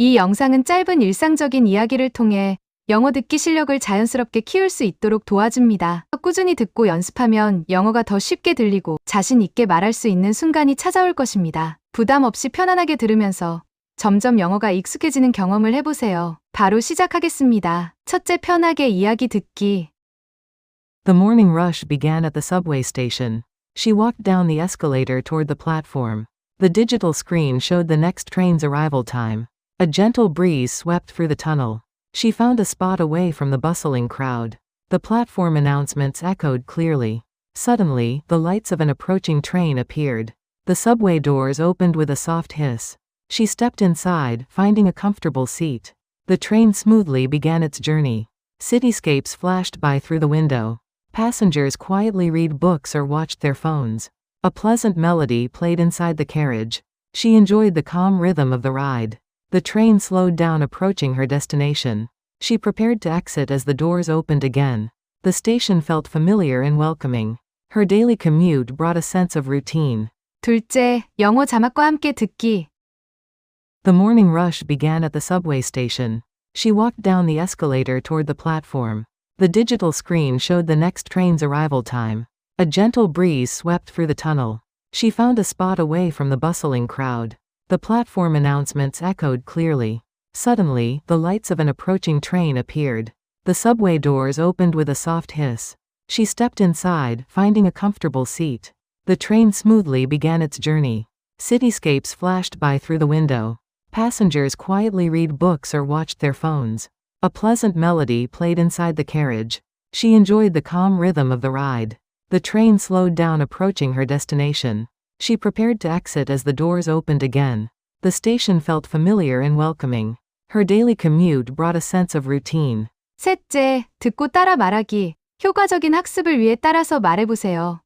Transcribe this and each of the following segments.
이 영상은 짧은 일상적인 이야기를 통해 영어 듣기 실력을 자연스럽게 키울 수 있도록 도와줍니다. 꾸준히 듣고 연습하면 영어가 더 쉽게 들리고 자신 있게 말할 수 있는 순간이 찾아올 것입니다. 부담 없이 편안하게 들으면서 점점 영어가 익숙해지는 경험을 해보세요. 바로 시작하겠습니다. 첫째 편하게 이야기 듣기. The morning rush began at the subway station. She walked down the escalator toward the platform. The digital screen showed the next train's arrival time. A gentle breeze swept through the tunnel. She found a spot away from the bustling crowd. The platform announcements echoed clearly. Suddenly, the lights of an approaching train appeared. The subway doors opened with a soft hiss. She stepped inside, finding a comfortable seat. The train smoothly began its journey. Cityscapes flashed by through the window. Passengers quietly read books or watched their phones. A pleasant melody played inside the carriage. She enjoyed the calm rhythm of the ride. The train slowed down approaching her destination. She prepared to exit as the doors opened again. The station felt familiar and welcoming. Her daily commute brought a sense of routine. 둘째, 영어 자막과 함께 듣기. The morning rush began at the subway station. She walked down the escalator toward the platform. The digital screen showed the next train's arrival time. A gentle breeze swept through the tunnel. She found a spot away from the bustling crowd. The platform announcements echoed clearly. Suddenly, the lights of an approaching train appeared. The subway doors opened with a soft hiss. She stepped inside, finding a comfortable seat. The train smoothly began its journey. Cityscapes flashed by through the window. Passengers quietly read books or watched their phones. A pleasant melody played inside the carriage. She enjoyed the calm rhythm of the ride. The train slowed down approaching her destination. She prepared to exit as the doors opened again. The station felt familiar and welcoming. Her daily commute brought a sense of routine. 셋째, 듣고 따라 말하기. 효과적인 학습을 위해 따라서 말해보세요.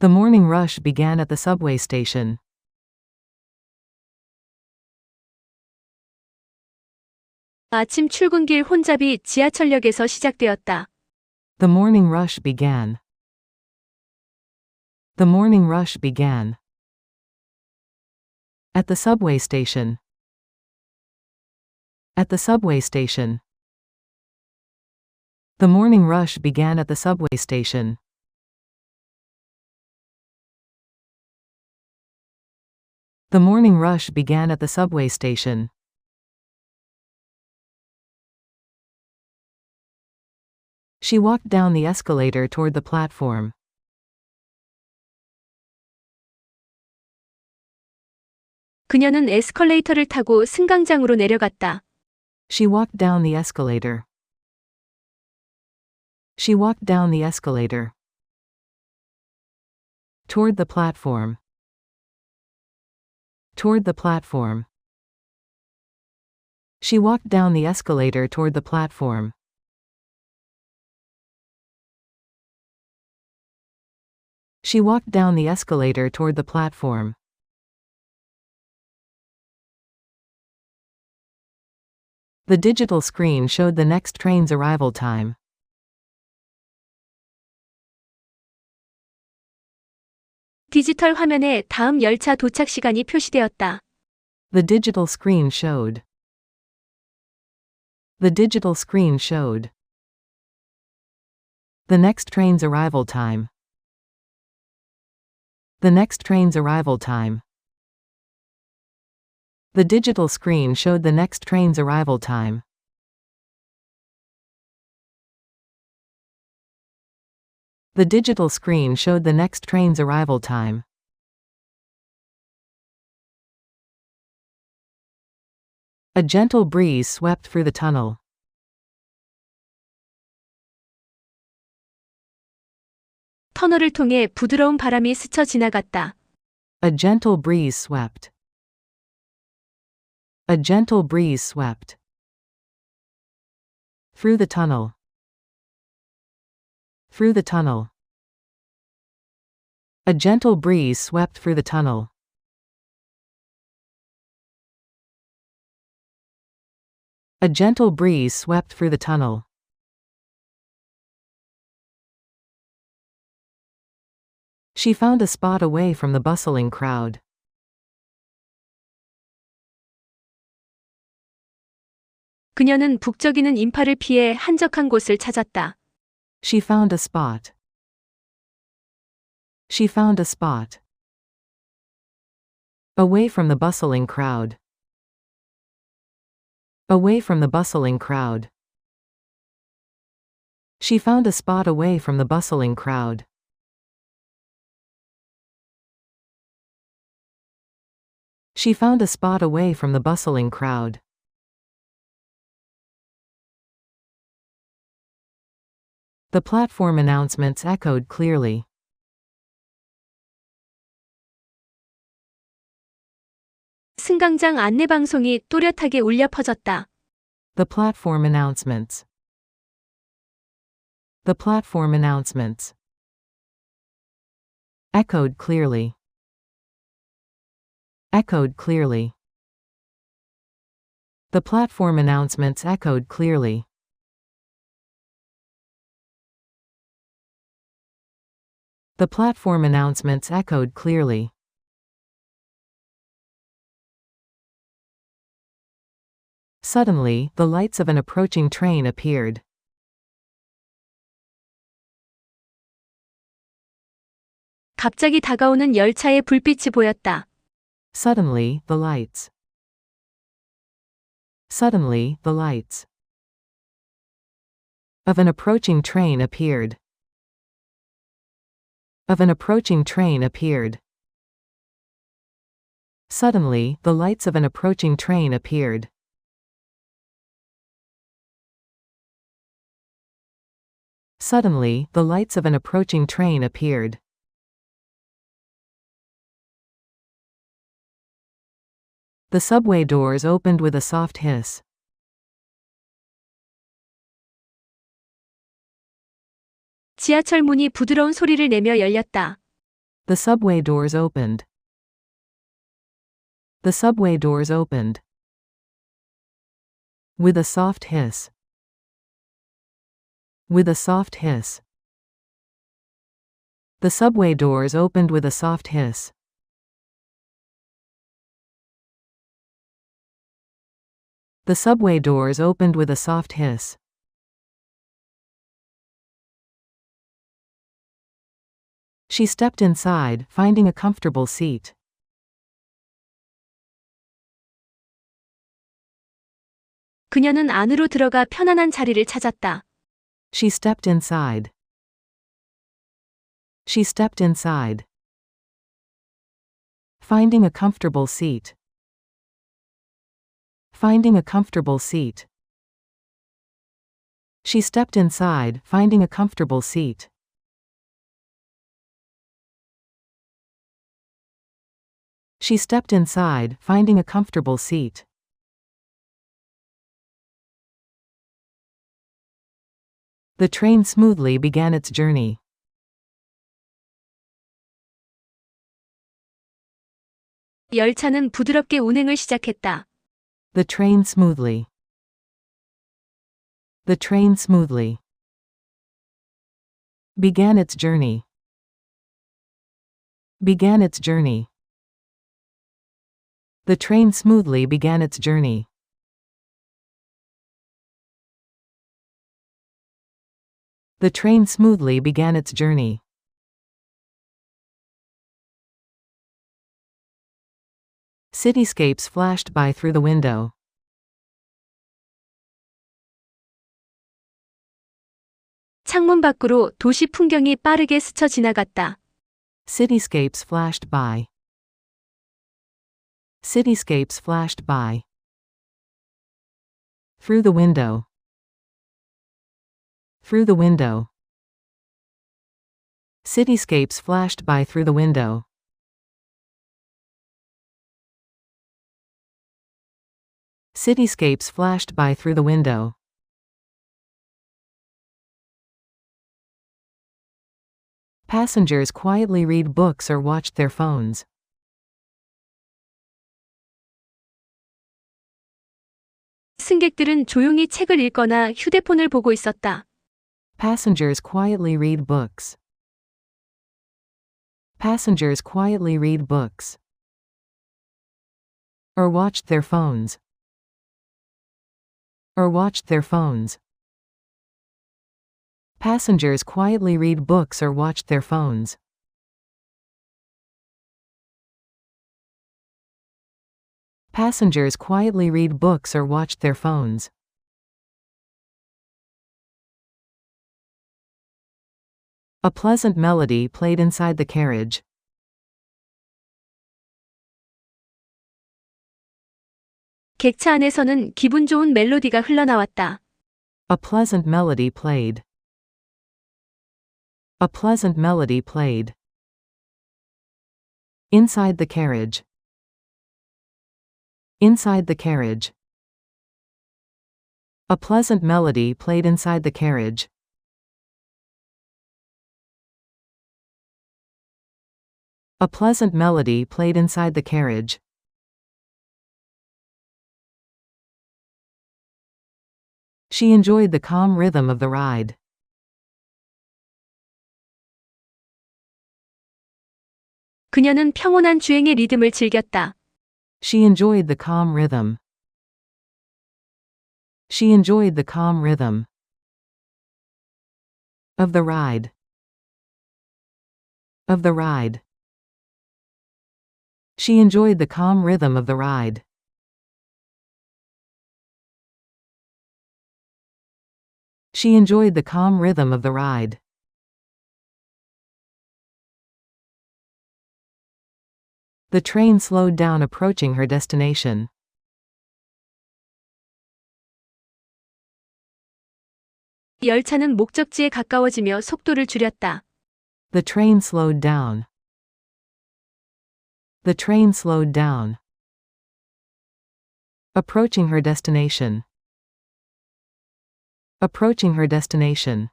The morning rush began at the subway station. 아침 출근길 혼잡이 지하철역에서 시작되었다. The morning rush began. the morning rush began. At the subway station. At the subway station. The morning rush began at the subway station. The morning rush began at the subway station. She walked down the escalator toward the platform. 그녀는 에스컬레이터를 타고 승강장으로 내려갔다. She walked down the escalator. She walked down the escalator. Toward the platform. Toward the platform. She walked down the escalator toward the platform. She walked down the escalator toward the platform. The digital screen showed the next train's arrival time. 디지털 화면에 다음 열차 도착 시간이 표시되었다. The digital screen showed. The digital screen showed. The next train's arrival time. The next train's arrival time. The digital screen showed the next train's arrival time. The digital screen showed the next train's arrival time. A gentle breeze swept through the tunnel. 터널을 통해 부드러운 바람이 스쳐 지나갔다. A gentle breeze swept. A gentle breeze swept. Through the tunnel. Through the tunnel. A gentle breeze swept through the tunnel. A gentle breeze swept through the tunnel. She found a spot away from the bustling crowd. 그녀는 북적이는 인파를 피해 한적한 곳을 찾았다. She found a spot. She found a spot. Away from the bustling crowd. Away from the bustling crowd. She found a spot away from the bustling crowd. She found a spot away from the bustling crowd. The platform announcements echoed clearly. 승강장 안내방송이 또렷하게 울려 퍼졌다. The platform announcements. The platform announcements. Echoed clearly. Echoed clearly. The platform announcements echoed clearly. The platform announcements echoed clearly. Suddenly, the lights of an approaching train appeared. 갑자기 다가오는 열차의 불빛이 보였다. Suddenly, the lights. Suddenly, the lights of an approaching train appeared. Of an approaching train appeared. Suddenly, the lights of an approaching train appeared. Suddenly, the lights of an approaching train appeared. The subway doors opened with a soft hiss. 지하철 문이 부드러운 소리를 내며 열렸다. The subway doors opened. The subway doors opened. With a soft hiss. With a soft hiss. The subway doors opened with a soft hiss. The subway doors opened with a soft hiss. She stepped inside, finding a comfortable seat. 그녀는 안으로 들어가 편안한 자리를 찾았다. She stepped inside. She stepped inside. Finding a comfortable seat. Finding a comfortable seat. She stepped inside, finding a comfortable seat. She stepped inside, finding a comfortable seat. The train smoothly began its journey. 열차는 부드럽게 운행을 시작했다. The train smoothly. The train smoothly began its journey. Began its journey. The train smoothly began its journey. The train smoothly began its journey. Cityscapes flashed by through the window. 창문 밖으로 도시 풍경이 빠르게 스쳐 지나갔다. Cityscapes flashed by. Cityscapes flashed by. Through the window. Through the window. Cityscapes flashed by through the window. Cityscapes flashed by through the window. Passengers quietly read books or watched their phones. 승객들은 조용히 책을 읽거나 휴대폰을 보고 있었다. Passengers quietly read books. Passengers quietly read books. Or watched their phones. or watched their phones. Passengers quietly read books or watched their phones. Passengers quietly read books or watched their phones. A pleasant melody played inside the carriage. 객차 안에서는 기분 좋은 멜로디가 흘러나왔다. A pleasant melody played. A pleasant melody played. Inside the carriage. Inside the carriage. A pleasant melody played inside the carriage. A pleasant melody played inside the carriage. She enjoyed the calm rhythm of the ride. 그녀는 평온한 주행의 리듬을 즐겼다. She enjoyed the calm rhythm. She enjoyed the calm rhythm of the ride. Of the ride. She enjoyed the calm rhythm of the ride. She enjoyed the calm rhythm of the ride. The train slowed down approaching her destination. 열차는 목적지에 가까워지며 속도를 줄였다. The train slowed down. The train slowed down. Approaching her destination. Approaching her destination.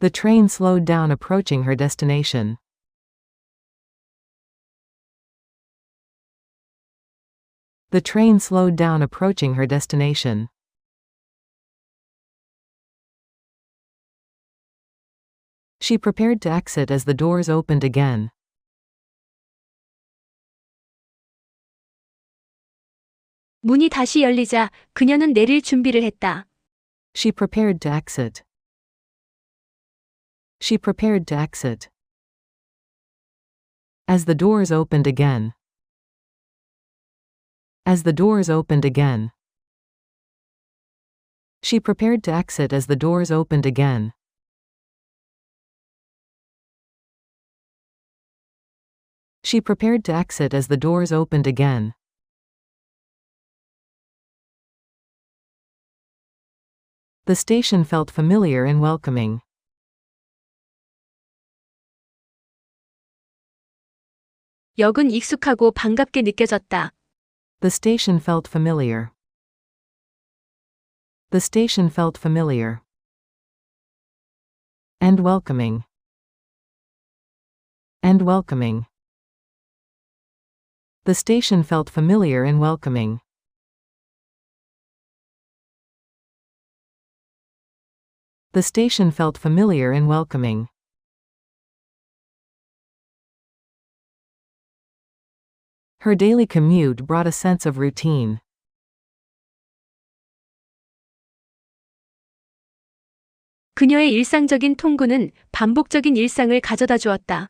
The train slowed down approaching her destination. The train slowed down approaching her destination. She prepared to exit as the doors opened again. 문이 다시 열리자 그녀는 내릴 준비를 했다. She prepared to exit. She prepared to exit. As the doors opened again. As the doors opened again. She prepared to exit as the doors opened again. She prepared to exit as the doors opened again. The station felt familiar and welcoming. 역은 익숙하고 반갑게 느껴졌다. The station felt familiar. The station felt familiar. And welcoming. And welcoming. The station felt familiar and welcoming. The station felt familiar and welcoming. Her daily commute brought a sense of routine. 그녀의 일상적인 통구는 반복적인 일상을 가져다 주었다.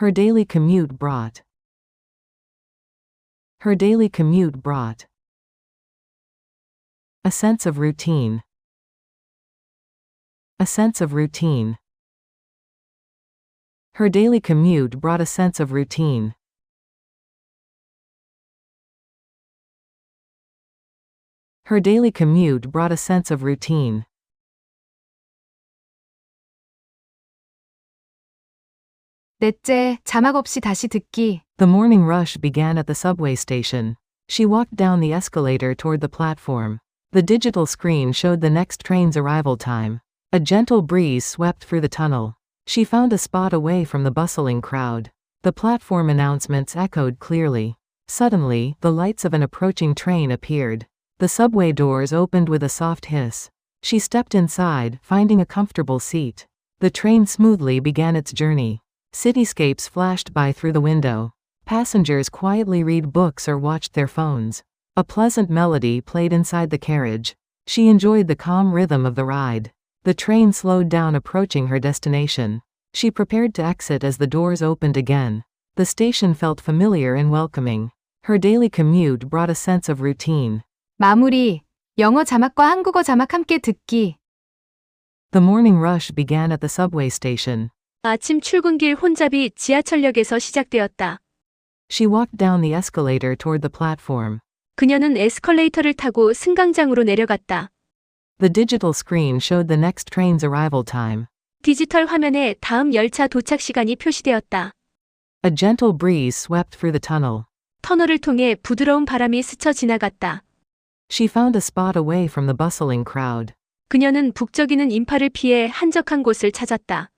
Her daily commute brought. Her daily commute brought. A sense of routine. A sense of routine. Her daily commute brought a sense of routine. Her daily commute brought a sense of routine. 넷째, 자막 없이 다시 듣기. The morning rush began at the subway station. She walked down the escalator toward the platform. The digital screen showed the next train's arrival time. A gentle breeze swept through the tunnel. She found a spot away from the bustling crowd. The platform announcements echoed clearly. Suddenly, the lights of an approaching train appeared. The subway doors opened with a soft hiss. She stepped inside, finding a comfortable seat. The train smoothly began its journey. Cityscapes flashed by through the window. Passengers quietly read books or watched their phones. A pleasant melody played inside the carriage. She enjoyed the calm rhythm of the ride. The train slowed down approaching her destination. She prepared to exit as the doors opened again. The station felt familiar and welcoming. Her daily commute brought a sense of routine. 마무리. 영어 자막과 한국어 자막 함께 듣기. The morning rush began at the subway station. 아침 출근길 혼잡이 지하철역에서 시작되었다. She walked down the escalator toward the platform. 그녀는 에스컬레이터를 타고 승강장으로 내려갔다. The digital screen showed the next train's arrival time. 디지털 화면에 다음 열차 도착 시간이 표시되었다. A gentle breeze swept through the tunnel. 터널을 통해 부드러운 바람이 스쳐 지나갔다. She found a spot away from the bustling crowd. 그녀는 북적이는 인파를 피해 한적한 곳을 찾았다.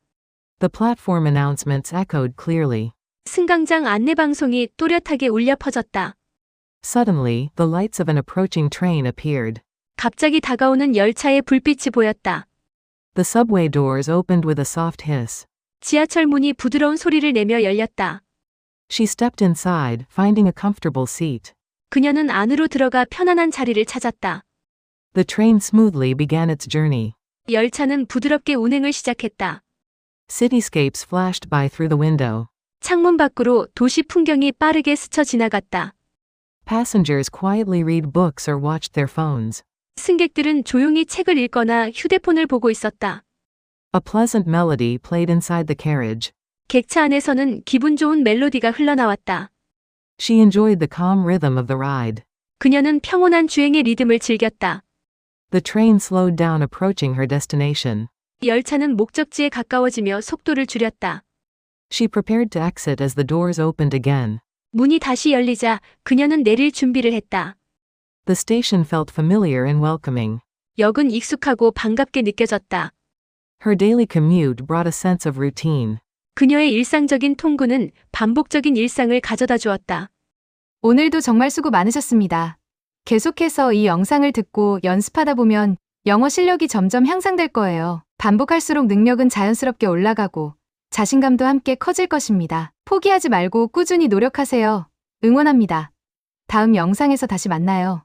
The platform announcements echoed clearly. 승강장 안내 방송이 또렷하게 울려 퍼졌다. Suddenly, the lights of an approaching train appeared. 갑자기 다가오는 열차의 불빛이 보였다. The subway doors opened with a soft hiss. 지하철 문이 부드러운 소리를 내며 열렸다. She stepped inside, finding a comfortable seat. 그녀는 안으로 들어가 편안한 자리를 찾았다. The train smoothly began its journey. 열차는 부드럽게 운행을 시작했다. Cityscapes flashed by through the window. 창문 밖으로 도시 풍경이 빠르게 스쳐 지나갔다. Passengers quietly read books or watched their phones. 승객들은 조용히 책을 읽거나 휴대폰을 보고 있었다. A pleasant melody played inside the carriage. 객차 안에서는 기분 좋은 멜로디가 흘러나왔다. She enjoyed the calm rhythm of the ride. 그녀는 평온한 주행의 리듬을 즐겼다. The train slowed down approaching her destination. 열차는 목적지에 가까워지며 속도를 줄였다. She prepared to exit as the doors opened again. 문이 다시 열리자 그녀는 내릴 준비를 했다. The station felt familiar and welcoming. 역은 익숙하고 반갑게 느껴졌다. Her daily commute brought a sense of routine. 그녀의 일상적인 통구는 반복적인 일상을 가져다 주었다. 오늘도 정말 수고 많으셨습니다. 계속해서 이 영상을 듣고 연습하다 보면 영어 실력이 점점 향상될 거예요. 반복할수록 능력은 자연스럽게 올라가고 자신감도 함께 커질 것입니다. 포기하지 말고 꾸준히 노력하세요. 응원합니다. 다음 영상에서 다시 만나요.